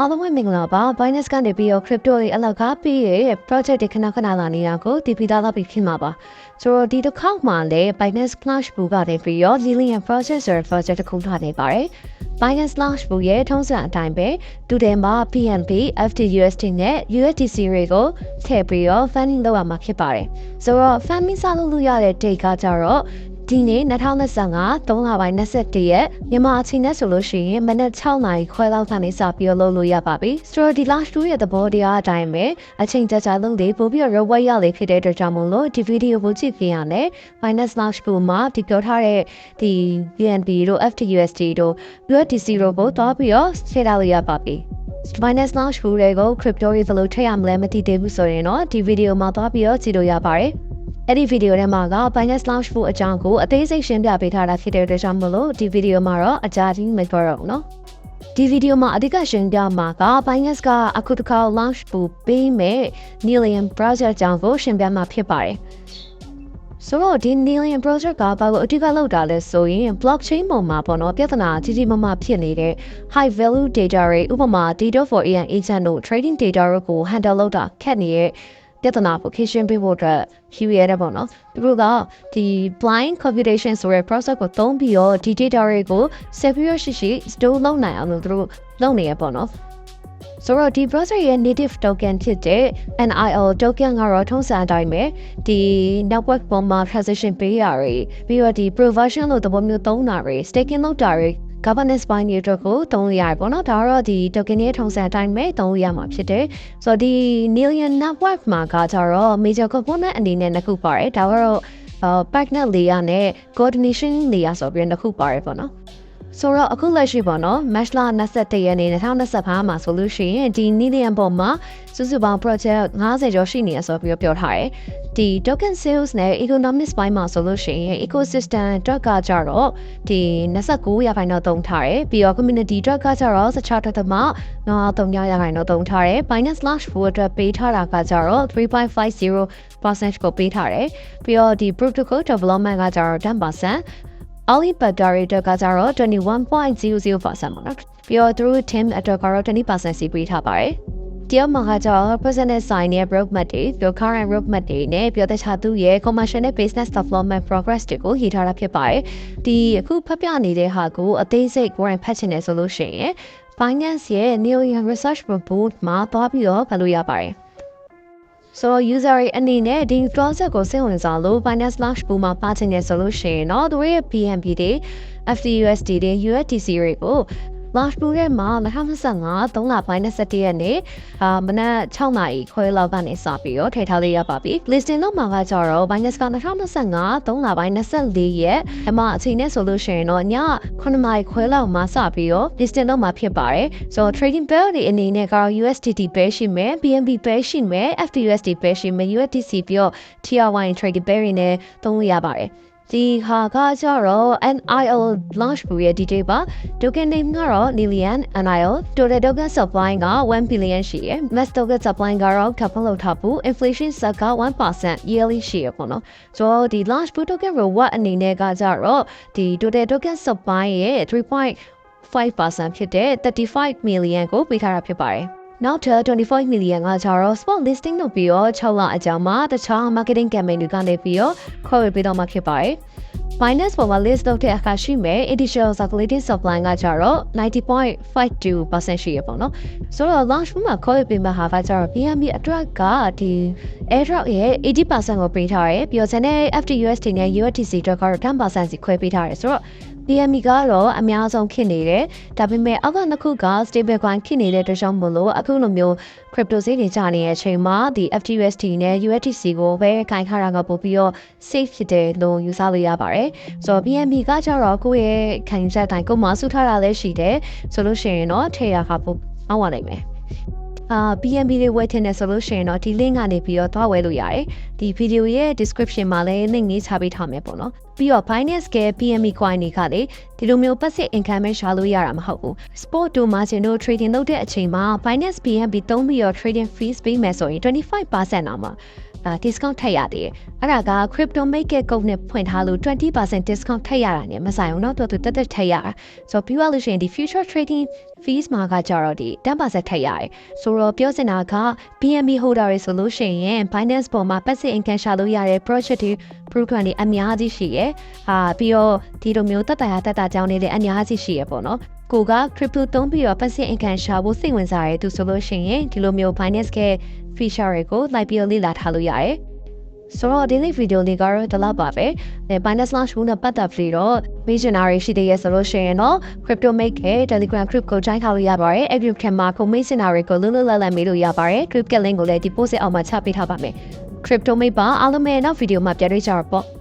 အားလုံးပဲမင်္ဂလာပါ Binance ကနေပြီးတော့ crypto တွေအလောက်ကပေးရဲ့ project တွေခဏခဏလာနေတာကိုတည်ပြီးသားတော့ပြီးဖြစ်မှာပါဆိုတော့ဒီတစ်ခေါက်မှာလည်း Binance Flash Pool ကနေပြီးတော့ Lilian Processor project တစ်ခုထားနေပါတယ် Binance Flash Pool ရဲ့ထုံးစံအတိုင်းပဲတူတယ်မှာ PNP, FTUSD နဲ့ USDC တွေကိုထည့်ပြီးတော့ funding လုပ်ရမှာဖြစ်ပါတယ်ဆိုတော့ funding စလုပ်လို့ရတဲ့ date ကကြတော့ ဒီနေ့2025 3လပိုင်း21ရက်မြန်မာအချိန်နဲ့ဆိုလို့ရှိရင်မနက်6နာရီခွဲလောက်ကနေစပြီးတော့လုပ်လို့ရပါပြီ။ဆိုတော့ဒီ last 2ရဲ့သဘောတရားအတိုင်းပဲအချိန်ကြာကြာလုံးလေးပို့ပြီးတော့ reward ရလေးဖြစ်တဲ့အတွက်ကြောင့်မို့လို့ဒီ video ကိုကြည့်ခင်ရနဲ့ Binance Launch Pool မှာဒီပြောထားတဲ့ဒီ BNB တို့ FTUSD တို့ USDC တို့ကိုတွားပြီးတော့ထည့်ထားလို့ရပါပြီ။ Binance Launch Pool တွေကို crypto တွေဘယ်လိုထည့်ရမလဲမသိသေးဘူးဆိုရင်တော့ဒီ video မှာတွားပြီးတော့ကြည့်လို့ရပါတယ်။ အဲ့ဒီဗီဒီယိုထဲမှာက Binance Launch 4အကြောင်းကိုအသေးစိတ်ရှင်းပြပေးထားတာဖြစ်တဲ့အတွက်ကြောင့်မလို့ဒီဗီဒီယိုမှာတော့အကြကြီးမပြောတော့ဘူးနော်ဒီဗီဒီယိုမှာအဓိကရှင်းပြမှာက Binance ကအခုတစ်ခါ launch ပူပေးမဲ့ Nilium browser အကြောင်းကိုရှင်းပြမှာဖြစ်ပါတယ်ဆိုတော့ဒီ Nilium project ကဘာလို့အဓိကလောက်တာလဲဆိုရင် blockchain ပေါ်မှာပေါ့နော်ပြဿနာကြီးကြီးမားမားဖြစ်နေတဲ့ high value data တွေဥပမာ data for AI agent တို့ trading data တို့ကို handle လုပ်တာခက်နေတဲ့ ပြဿနာကိုဖြေရှင်းပေးဖို့အတွက်ဖြူရတဲ့ပေါ့နော်သူတို့ကဒီ blind computation ဆိုတဲ့ process ကိုသုံးပြီးတော့ဒီ data တွေကို secure ရှိရှိ store လုပ်နိုင်အောင်လို့သူတို့လုပ်နေရပေါ့နော်ဆိုတော့ဒီ browser ရဲ့ native token ဖြစ်တဲ့ NIL token ကတော့ထုံးစံအတိုင်းပဲဒီ network ပေါ်မှာ transaction ပေးရတွေပြီးတော့ဒီ provision လို့သဘောမျိုးသုံးတာတွေ staking လုပ်တာတွေ governance ပိုင်းတွေအတွက်ကိုသုံးလို့ရတယ်ပေါ့နော်ဒါတော့ဒီ token ရဲ့ထုံးစံအတိုင်းပဲသုံးလို့ရမှာဖြစ်တယ်ဆိုတော့ဒီ Nilian network မှာကကြတော့ major component အနေနဲ့နှစ်ခုပါတယ်ဒါကတော့ uh, partner layer နဲ့ coordination layer ဆိုပြီးနှစ်ခုပါတယ်ပေါ့နော် ဆိုတော့အခုလက်ရှိပေါ့နော် match လ21ရက်နေ့2025မှာဆိုလို့ရှိရင်ဒီ Nilian ပေါ်မှာစုစုပေါင်း project 50ကျော်ရှိနေရဆိုပြီးတော့ပြောထားတယ်ဒီ token sales နဲ့ economics ဘိုင်းမှာဆိုလို့ရှိရင် ecosystem အတွက်ကကြတော့ဒီ29ရာခိုင်နှုန်းသုံးထားတယ်ပြီးတော့ community အတွက်ကကြတော့16တက်သမ9.3ရာခိုင်နှုန်းသုံးထားတယ် Binance Launch ဖို့အတွက်ပေးထားတာကကြတော့3.50%ကိုပေးထားတယ်ပြီးတော့ဒီ protocol development ကကြတော့10% Ali Battery အတွက်ကကြတော့21.00%ပေါ့နော်ပြီးတော့သူတို့ team အတွက်ကတော့20%စီပေးထားပါတယ်တယောက်မှာကကြောင့် personal sign ရဲ့ roadmap တွေပြီး current roadmap တွေနဲ့ပြီးတော့တခြားသူရဲ့ commercial နဲ့ business development progress တွေကိုရေးထားတာဖြစ်ပါတယ်။ဒီအခုဖတ်ပြနေတဲ့ဟာကိုအသေးစိတ်ကိုရင်ဖတ်ချင်တယ်ဆိုလို့ရှိရင် finance ရဲ့ New Year Research Report မှာသွားပြီးတော့ဖတ်လို့ရပါတယ်။ so user တွေအနေနဲ့ဒီ project ကိုစိတ်ဝင်စားလို့ finance launch ပူမှာပါချင်တယ်ဆိုလို့ရှိရင်တော့သူရဲ့ BNB တွေ FTUSD တွေ USDC တွေကို launch pool ရဲ့မှာ2025 3လပိုင်း27ရက်နေ့အာမနက်6နာရီခွဲလောက်ကနေစပြီးတော့ထည့်ထားလေးရပါပြီ listing တော့မှာကကြတော့ Binance က2025 3လပိုင်း24ရက်အမအချိန်နဲ့ဆိုလို့ရှိရင်တော့ည9နာရီခွဲလောက်မှစပြီးတော့ listing တော့မှာဖြစ်ပါတယ်ဆိုတော့ trading pair တွေအနေနဲ့ကတော့ USDT pair ရှိမယ် BNB pair ရှိမယ် FTUSD pair ရှိမယ် USDC ပြီးတော့ TR1 trading pair တွေနဲ့သုံးလို့ရပါတယ် ဒီဟာကကြတော့ NIL launch ဘူးရဲ့ detail ပါ token name ကတော့ Lilian NIL total token supply က1 billion ရှိရယ် mass token supply ကတော့ထပ်ဖလုပ်ထားဘူး inflation ဆက်က1% yearly ရှိရပေါ့နော်ဆိုတော့ဒီ launch ဘူး token reward အနေနဲ့ကကြတော့ဒီ total token supply ရဲ့3.5%ဖြစ်တဲ့35 million ကိုပေးထားတာဖြစ်ပါတယ် နောက်ထပ်25 million ကကြတော့ spot listing လုပ်ပြီးတော့6လအကြာမှာတခြား marketing campaign တွေကနေပြီးတော့ခေါ်ဝေပေးတော့မှာဖြစ်ပါတယ်။ Binance ပေါ်မှာ list လုပ်တဲ့အခါရှိမဲ့ additional circulating supply ကကြတော့90.52%ရှိရပေါ့နော်။ဆိုတော့ launch မှာခေါ်ဝေပေးမှာဟာကကြတော့ BNB အတွက်ကဒီ airdrop ရဲ့80%ကိုပေးထားရယ်ပြီးတော့ channel FTUSD နဲ့ USDC အတွက်ကတော့10%စီခွဲပေးထားရယ်ဆိုတော့ PME ကတော့အများဆုံးဖြစ်နေတယ်။ဒါပေမဲ့အောက်ကနှစ်ခုက stable coin ဖြစ်နေတဲ့အတွက်ကြောင့်မလို့အခုလိုမျိုး crypto ဈေးတွေကျနေတဲ့အချိန်မှာဒီ FTUSD နဲ့ USDC ကိုပဲခိုင်ခါတာကပို့ပြီးတော့ safe ဖြစ်တယ်လို့ယူဆလို့ရပါတယ်။ဆိုတော့ PME ကကြတော့ကိုယ့်ရဲ့ခံယူချက်တိုင်းကိုယ်မှစုထားတာလည်းရှိတယ်။ဆိုလို့ရှိရင်တော့ထေရခါပို့အောင်ပါလိမ့်မယ်။ အာ BNB တွေဝယ်ထင်တယ်ဆိုလို့ရှိရင်တော့ဒီ link ကနေပြီးတော့သွားဝယ်လို့ရတယ်။ဒီ video ရဲ့ description မှာလည်း link လေးချပေးထားမယ်ပေါ့နော်။ပြီးတော့ Binance က PME coin တွေကလေဒီလိုမျိုး passive income ပဲရှာလို့ရတာမဟုတ်ဘူး။ spot တို့ margin တို့ trading လုပ်တဲ့အချိန်မှာ Binance BNB သုံးပြီးတော့ trading fees ပေးမယ်ဆိုရင်25%အောင်မှာအာ discount ထည့်ရသေးတယ်။အဲ့ဒါက crypto market ကုတ်နဲ့ဖွင့်ထားလို့20% discount ထည့်ရတာနဲ့မဆိုင်အောင်တော့သူကတက်တက်ထည့်ရတာ။ဆိုတော့ပြီးရလို့ရှိရင်ဒီ future trading fees မှာကကြတော့ဒီ10%ထည့်ရတယ်။ဆိုတော့ပြောစင်တာက BNB holder တွေဆိုလို့ရှိရင် Binance ပေါ်မှာ passive income ရှာလို့ရတဲ့ project တွေ program တွေအများကြီးရှိရယ်။ဟာပြီးတော့ဒီလိုမျိုးတက်တာရတက်တာကြောင်းနေတဲ့အများကြီးရှိရယ်ပေါ့နော်။ ကိုက crypto သုံးပြီးတော့ passive income ရှာဖို့စိတ်ဝင်စားရဲသူဆိုလို့ရှိရင်ဒီလိုမျိုး Binance က feature တွေကိုလိုက်ပြီးတော့လေ့လာထားလို့ရတယ်ဆိုတော့ဒီနေ့ဗီဒီယိုလေးကတော့ဒီလောက်ပါပဲ။အဲ Binance Launch ဘူးနဲ့ပတ်သက်ပြီးတော့ visionary ရှိသေးရဲ့ဆိုလို့ရှိရင်တော့ crypto make ရဲ့ Telegram group ကို join ထားလို့ရပါတယ်။အဲ့ group ထဲမှာ visionary ကိုလွတ်လွတ်လပ်လပ်မေးလို့ရပါတယ်။ group က link ကိုလည်းဒီ post အောက်မှာချပေးထားပါမယ်။ crypto make ပါအားလုံးပဲနောက်ဗီဒီယိုမှာပြန်တွေ့ကြတော့ပေါ့။